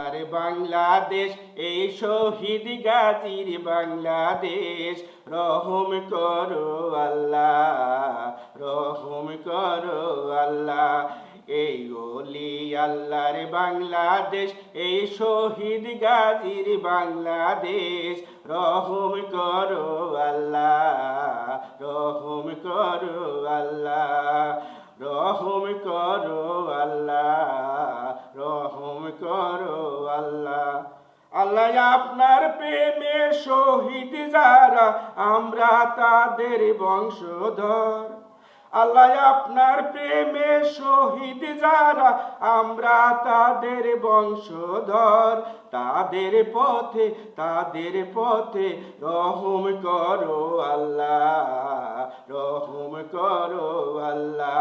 আরে বাংলাদেশ, এই শহীদ গাজীর বাংলাদেশ। রহম করো আল্লাহ, রহম করো আল্লাহ। এই ওলি আল্লাহর বাংলাদেশ, এই শহীদ গাজীর বাংলাদেশ। রহম করো আল্লাহ, রহম করো আল্লাহ, রহম করো আল্লাহ। আল্লাহ আপনার প্রেমে শহীদ যারা, আমরা তাদের বংশধর। আল্লাহ আপনার প্রেমে শহীদ যারা, আমরা তাদের বংশধর। তাদের পথে তাদের পথে রহম করো আল্লাহ, রহম করো আল্লাহ।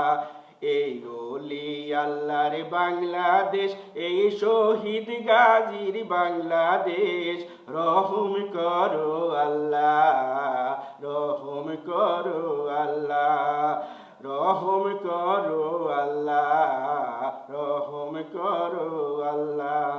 আল্লাহর বাংলাদেশ, এই শহীদ গাজীর বাংলাদেশ। রহম করো আল্লাহ, রহম করো আল্লাহ, রহম করো আল্লাহ, রহম করো আল্লাহ।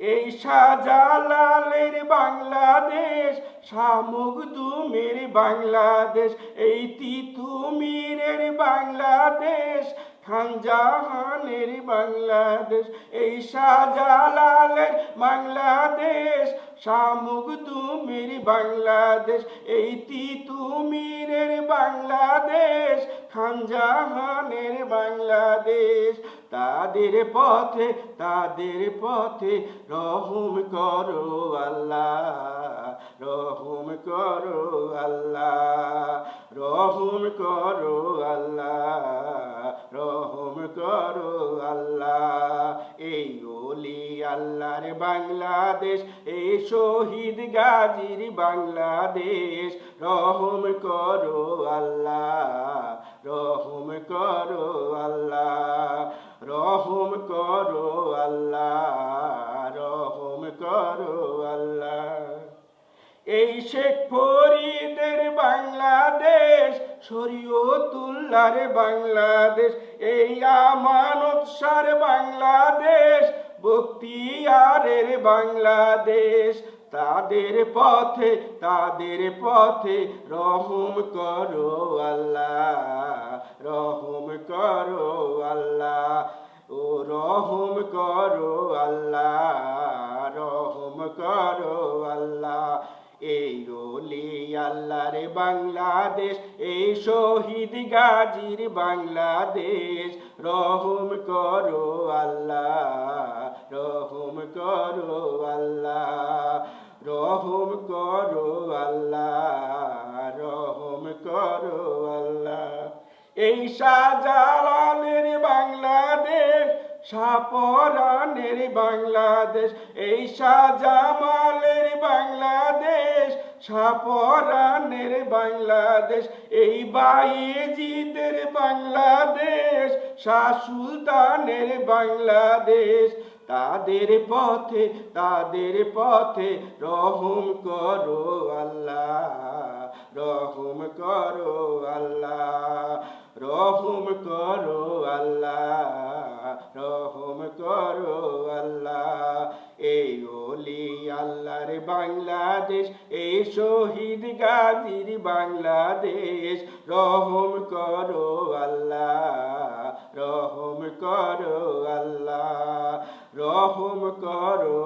এই শাহজালালের বাংলাদেশ, শামুক তুমির বাংলাদেশ, এই তিতুমিরের বাংলাদেশ খানজাহানের বাংলাদেশ, এই শাহজালালের বাংলাদেশ। শামুক তুমির বাংলাদেশ, এই তি তুমিরের বাংলাদেশ। খানজাহানের বাংলাদেশ, তাদের পথে তাদের পথে রহম করো আল্লাহ, রহম করো আল্লাহ, রহম করো আল্লাহ। রহম করো আল্লাহ। এই ওলি আল্লাহর বাংলাদেশ, এই শহীদ গাজীর বাংলাদেশ। রহম করো আল্লাহ, রহম করো আল্লাহ, রহম করো আল্লাহ, রহম করো আল্লাহ। এই শেখ বাংলাদেশ শরীয়তুল্লাহর বাংলাদেশ, এই আমানত সার বাংলাদেশ, বক্তিয়ারের বাংলাদেশ। তাদের পথে তাদের পথে রহম করো আল্লাহ, রহম করো আল্লাহ, ও রহম করো আল্লাহ, রহম করো আল্লাহ। এই ওলি আল্লাহর বাংলাদেশ, এই শহীদ গাজীর বাংলাদেশ। রহম করো আল্লাহ, রহম করো আল্লাহ, রহম করো আল্লাহ, রহম করো আল্লাহ। এই শাহজালালের বাংলাদেশ সাপরানের বাংলাদেশ, এই শাহজামালের বাংলাদেশ সাপরানের বাংলাদেশ, এই বাইজিদের বাংলাদেশ, শাহ সুলতানের বাংলাদেশ। তাদের পথে তাদের পথে রহম করো আল্লাহ, রহম করো আল্লাহ, রহম করো আল্লাহ বাংলাদেশ এই শহীদ গাজীর বাংলাদেশ। রহম করো আল্লাহ রহম করো আল্লাহ রহম করো